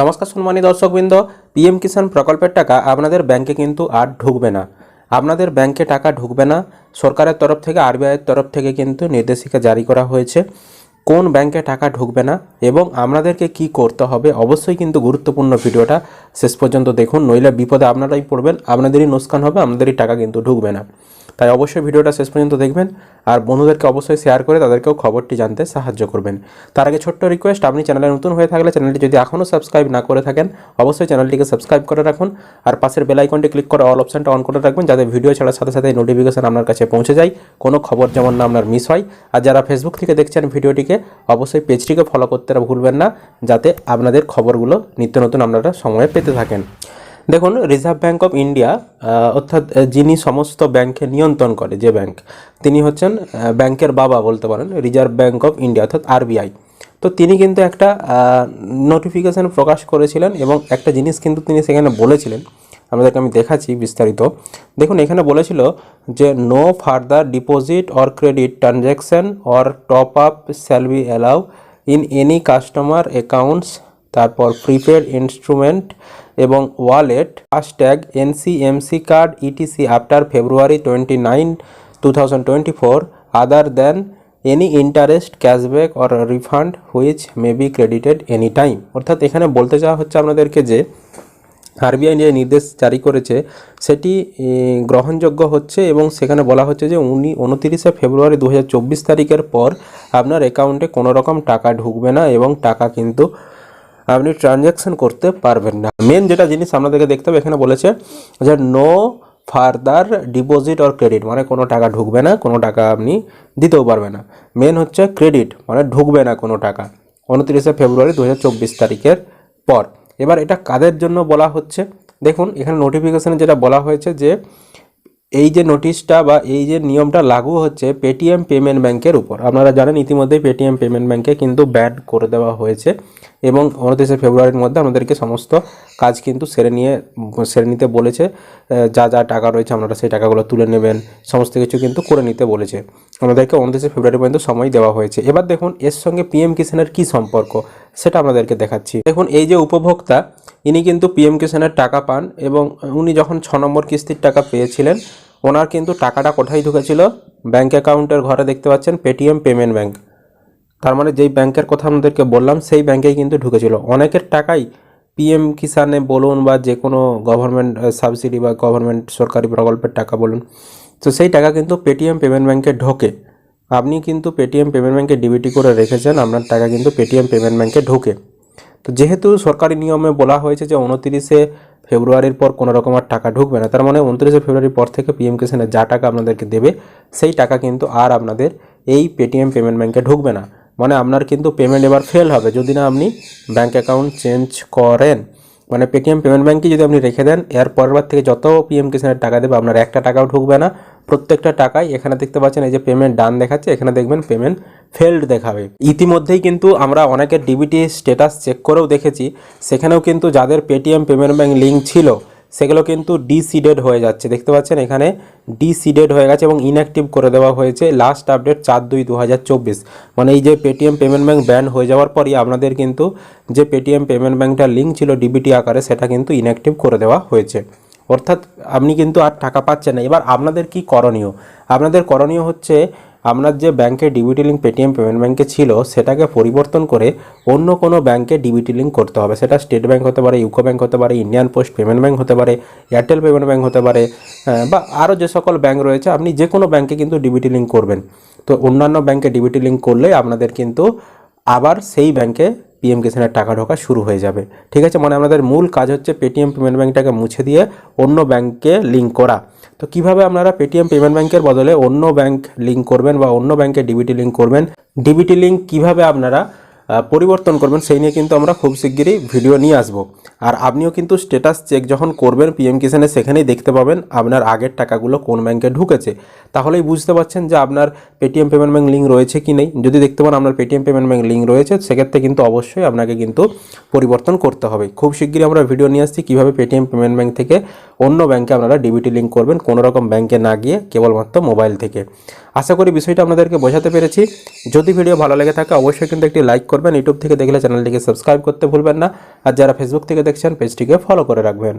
নমস্কার সম্মানী দর্শকবৃন্দ পিএম কিষাণ প্রকল্পের টাকা আপনাদের ব্যাংকে কিন্তু আর ঢুকবে না। আপনাদের ব্যাংকে টাকা ঢুকবে না। সরকারের তরফ থেকে আরবিআইয়ের তরফ থেকে কিন্তু নির্দেশিকা জারি করা হয়েছে কোন ব্যাংকে টাকা ঢুকবে না এবং আপনাদেরকে কি করতে হবে। অবশ্যই কিন্তু গুরুত্বপূর্ণ ভিডিওটা শেষ পর্যন্ত দেখুন, নইলে বিপদে আপনারাই পড়বেন, আপনাদেরই নোসকান হবে, আপনাদেরই টাকা কিন্তু ঢুকবে না। তাই অবশ্যই ভিডিওটা শেষ পর্যন্ত দেখবেন আর বন্ধুদেরকে অবশ্যই শেয়ার করে তাদেরকেও খবরটি জানতে সাহায্য করবেন। তার আগে ছোট্ট রিকোয়েস্ট আপনি চ্যানেলে নতুন হয়ে থাকলে চ্যানেলটি যদি এখনও সাবস্ক্রাইব না করে থাকেন, অবশ্যই চ্যানেলটিকে সাবস্ক্রাইব করে রাখুন আর পাশের বেল আইকনটি ক্লিক করে অল অপশনটা অন করে রাখবেন যাতে ভিডিও ছাড়ার সাথে সাথে নোটিফিকেশন আপনার কাছে পৌঁছে যায়, কোনো খবর যেমন না আপনার মিস হয়। আর যারা ফেসবুক থেকে দেখছেন ভিডিওটিকে, অবশ্যই পেজটিকে ফলো করতে ভুলবেন না, যাতে আপনাদের খবরগুলো নিত্য নতুন আপনারা সময়ে পেতে থাকেন। দেখুন রিজার্ভ ব্যাঙ্ক অফ ইন্ডিয়া অর্থাৎ যিনি সমস্ত ব্যাংকে নিয়ন্ত্রণ করে, যে ব্যাংক, তিনি হচ্ছেন ব্যাংকের বাবা বলতে পারেন রিজার্ভ ব্যাঙ্ক অফ ইন্ডিয়া অর্থাৎ আরবিআই তো তিনি কিন্তু একটা নোটিফিকেশন প্রকাশ করেছিলেন এবং একটা জিনিস কিন্তু তিনি সেখানে বলেছিলেন। আমাদেরকে আমি দেখাচ্ছি বিস্তারিত। দেখুন, এখানে বলেছিল যে no further deposit or credit transaction or top up shall be allow in any customer accounts তারপর প্রিপেড ইনস্ট্রুমেন্ট এবং wallet FASTag NCMC card ETC after February twenty nine two thousand twenty four other than any interest cashback or refund which may be credited any time অর্থাৎ এখানে বলতে চাওয়া হচ্ছে আপনাদেরকে যে RBI যে নির্দেশ জারি করেছে, সেটি গ্রহণযোগ্য হচ্ছে এবং সেখানে বলা হচ্ছে যে উনি উনতিরিশে ফেব্রুয়ারি দু হাজার চব্বিশ তারিখের পর আপনার অ্যাকাউন্টে কোনো রকম টাকা ঢুকবে না এবং টাকা কিন্তু আপনি ট্রানজ্যাকশন করতে পারবেন না। মেন যেটা জিনিস আপনাদেরকে দেখতে হবে, এখানে বলেছে যে no further deposit or credit মানে কোনো টাকা ঢুকবে না, কোনো টাকা আপনি দিতেও পারবে না। মেন হচ্ছে ক্রেডিট মানে ঢুকবে না কোনো টাকা। উনত্রিশে ফেব্রুয়ারি দু হাজার চব্বিশ তারিখের পর। এবার এটা কাদের জন্য বলা হচ্ছে? দেখুন, এখানে নোটিফিকেশানে যেটা বলা হয়েছে যে এই যে নোটিশটা বা এই যে নিয়মটা লাগু হচ্ছে পেটিএম পেমেন্ট ব্যাংকের উপর। আপনারা জানেন ইতিমধ্যেই পেটিএম পেমেন্ট ব্যাংকে কিন্তু ব্যান করে দেওয়া হয়েছে এবং উনত্রিশে ফেব্রুয়ারির মধ্যে আমাদেরকে সমস্ত কাজ কিন্তু সেরে নিয়ে, সেরে নিতে বলেছে। যা যা টাকা রয়েছে আপনারা সেই টাকাগুলো তুলে নেবেন, সমস্ত কিছু কিন্তু করে নিতে বলেছে। আমাদেরকে উনত্রিশে ফেব্রুয়ারি পর্যন্ত সময় দেওয়া হয়েছে। এবার দেখুন এর সঙ্গে পিএম কিষানের কী সম্পর্ক, সেটা আপনাদেরকে দেখাচ্ছি। দেখুন এই যে উপভোক্তা, ইনি কিন্তু পিএম কিষানের টাকা পান এবং উনি যখন ছ নম্বর কিস্তির টাকা পেয়েছিলেন ওনার কিন্তু টাকাটা কোথায় ঢুকেছিল? ব্যাঙ্ক অ্যাকাউন্টের ঘরে দেখতে পাচ্ছেন পেটিএম পেমেন্ট ব্যাঙ্ক তার মানে যেই ব্যাংকের কথা আপনাদেরকে বললাম, সেই ব্যাংকেই কিন্তু ঢুকেছিল। অনেকের টাকাই পিএম কিষানে বলুন বা যে কোনো গভর্নমেন্ট সাবসিডি বা গভর্নমেন্ট সরকারি প্রকল্পের টাকা বলুন, তো সেই টাকা কিন্তু পেটিএম পেমেন্ট ব্যাংকে ঢোকে। আপনি কিন্তু পেটিএম পেমেন্ট ব্যাংকে ডিবিটি করে রেখেছেন, আপনার টাকা কিন্তু পেটিএম পেমেন্ট ব্যাংকে ঢোকে। তো যেহেতু সরকারি নিয়মে বলা হয়েছে যে উনতিরিশে ফেব্রুয়ারির পর কোনো রকম আর টাকা ঢুকবে না। তার মানে উনত্রিশে ফেব্রুয়ারির পর থেকে পিএম কিষানে যা টাকা আপনাদেরকে দেবে, সেই টাকা কিন্তু আর আপনাদের এই পেটিএম পেমেন্ট ব্যাঙ্কে ঢুকবে না। মানে আপনার কিন্তু পেমেন্ট এবার ফেল হবে। যদি না আপনি ব্যাঙ্ক অ্যাকাউন্ট চেঞ্জ করেন মানে পেটিএম পেমেন্ট ব্যাঙ্কে যদি আপনি রেখে দেন, এর পরের বার থেকে যত পিএম কিষানের টাকা দেবে, আপনার একটা টাকাও ঢুকবে না। প্রত্যেকটা টাকায় এখানে দেখতে পাচ্ছেন, এই যে পেমেন্ট ডান দেখাচ্ছে, এখানে দেখবেন পেমেন্ট ফেলড দেখাবে। ইতিমধ্যেই কিন্তু আমরা অনেকের ডিবিটি স্ট্যাটাস চেক করেও দেখেছি, সেখানেও কিন্তু যাদের পেটিএম পেমেন্ট ব্যাংক লিঙ্ক ছিল, সেগুলো কিন্তু ডিসিডেড হয়ে যাচ্ছে। দেখতে পাচ্ছেন, এখানে ডিসিডেড হয়ে গেছে এবং ইনঅ্যাক্টিভ করে দেওয়া হয়েছে লাস্ট আপডেট চার দুই দু মানে এই যে পেটিএম পেমেন্ট ব্যাংক ব্যান হয়ে যাওয়ার পরই আপনাদের কিন্তু যে পেটিএম পেমেন্ট ব্যাংকটার লিঙ্ক ছিল ডিবিটি আকারে, সেটা কিন্তু ইনঅ্যাক্টিভ করে দেওয়া হয়েছে। অর্থাৎ আপনি কিন্তু আর টাকা পাচ্ছেন না। এবার আপনাদের কি করণীয়? আপনাদের করণীয় হচ্ছে আপনার যে ব্যাংকে ডিবিটি লিঙ্ক পেটিএম পেমেন্ট ব্যাংকে ছিল সেটাকে পরিবর্তন করে অন্য কোনো ব্যাংকে ডিবিটি লিঙ্ক করতে হবে। সেটা স্টেট ব্যাংক হতে পারে ইউকো ব্যাংক হতে পারে ইন্ডিয়ান পোস্ট পেমেন্ট ব্যাঙ্ক হতে পারে এয়ারটেল পেমেন্ট ব্যাঙ্ক হতে পারে আহ, বা আরও যে সকল ব্যাঙ্ক রয়েছে আপনি যে কোনো ব্যাঙ্কে কিন্তু ডিবিটি লিঙ্ক করবেন। তো অন্যান্য ব্যাঙ্কে ডিবিটি লিঙ্ক করলে আপনাদের কিন্তু আবার সেই ব্যাংকে পিএম কিষানের টাকা ঢোকা শুরু হয়ে যাবে। ঠিক আছে? মানে আমাদের মূল কাজ হচ্ছে পেটিএম পেমেন্ট ব্যাঙ্কটাকে মুছে দিয়ে অন্য ব্যাংকে লিঙ্ক করা। তো কীভাবে আপনারা পেটিএম পেমেন্ট ব্যাংকের বদলে অন্য ব্যাংক লিঙ্ক করবেন বা অন্য ব্যাংকে ডিবিটি লিঙ্ক করবেন? ডিবিটি লিঙ্ক কীভাবে আপনারা পরিবর্তন করবেন, সেই নিয়ে কিন্তু আমরা খুব শিগগিরই ভিডিও নিয়ে আসব। আর আপনিও কিন্তু স্ট্যাটাস চেক যখন করবেন পিএম কিষানে সেখানেই দেখতে পাবেন আপনার আগের টাকাগুলো কোন ব্যাংকে ঢুকেছে। তাহলেই বুঝতে পারছেন যে আপনার পেটিএম পেমেন্ট ব্যাঙ্ক লিঙ্ক রয়েছে কি নেই। যদি দেখতে পান আপনার পেটিএম পেমেন্ট ব্যাঙ্ক লিঙ্ক রয়েছে, সেক্ষেত্রে কিন্তু অবশ্যই আপনাকে কিন্তু পরিবর্তন করতে হবে। খুব শিগগিরই আমরা ভিডিও নিয়ে আসছি, কীভাবে পেটিএম পেমেন্ট ব্যাঙ্ক থেকে অন্য ব্যাংকে আপনারা ডিবিটি লিঙ্ক করবেন, কোনো রকম ব্যাংকে না গিয়ে কেবলমাত্র মোবাইল থেকে। আশা করি বিষয়টা আপনাদেরকে বোঝাতে পেরেছি। যদি ভিডিও ভালো লেগে থাকে, অবশ্যই কিন্তু একটি লাইক করবেন। ইউটিউব থেকে দেখলে চ্যানেলটিকে সাবস্ক্রাইব করতে ভুলবেন না। আর যারা ফেসবুক থেকে দেখছেন পেজটিকে ফলো করে রাখবেন।